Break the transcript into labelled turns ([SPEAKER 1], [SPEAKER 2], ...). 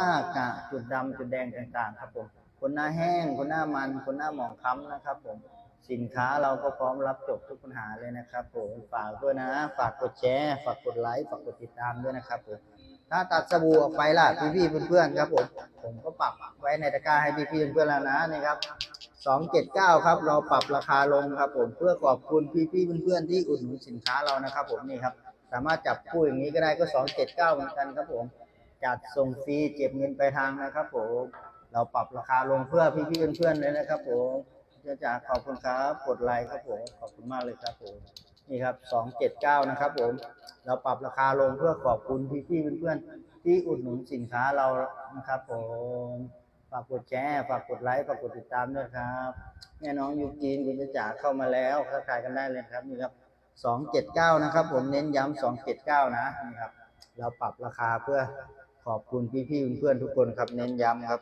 [SPEAKER 1] หน้ากะจุดดำจุดแดงต่างๆ ครับผมคนหน้าแห้ง คนหน้ามัน คนหน้าหมองคล้ำนะครับผมสินค้าเราก็พร้อมรับจบทุกปัญหาเลยนะครับผมฝากด้วยนะ ฝากกดแชร์ฝากกดไลค์ฝากกดติดตามด้วยนะครับผมถ้าตัดสบู่ออกไปล่ะพี่ๆเพื่อนๆครับผมผมก็ปรับไว้ในตะกร้าให้พี่ๆเพื่อนๆแล้วนะนี่ครับ279ครับ เราปรับราคาลงครับผมเพื่อขอบคุณพี่ๆเพื่อนๆที่อุดหนุนสินค้าเรานะครับ ผมนี่ครับสามารถจับคู่อย่างนี้ก็ได้ก็279เหมือนกันครับผม จัดส่งฟรีเก็บเงินไปทางนะครับผมเราปรับราคาลงเพื่อพี่ๆเพื่อนๆเลยนะครับผมจะจากขอบคุณครับกดไลค์ครับผมขอบคุณมากเลยครับผมนี่ครับ279นะครับผมเราปรับราคาลงเพื่อขอบคุณพี่ๆเพื่อนๆที่อุดหนุนสินค้าเรานะครับผมฝากกดแชร์ฝากกดไลค์ฝากกดติดตามด้วยครับแม่น้องยูจีนคุณจะจ๋าเข้ามาแล้วทักทายกันได้เลยครับนี่ครับ279นะครับผมเน้นย้ำ279นะนี่ครับเราปรับราคาเพื่อ ขอบคุณพี่ๆเพื่อนๆทุกคนครับเน้นย้ำครับ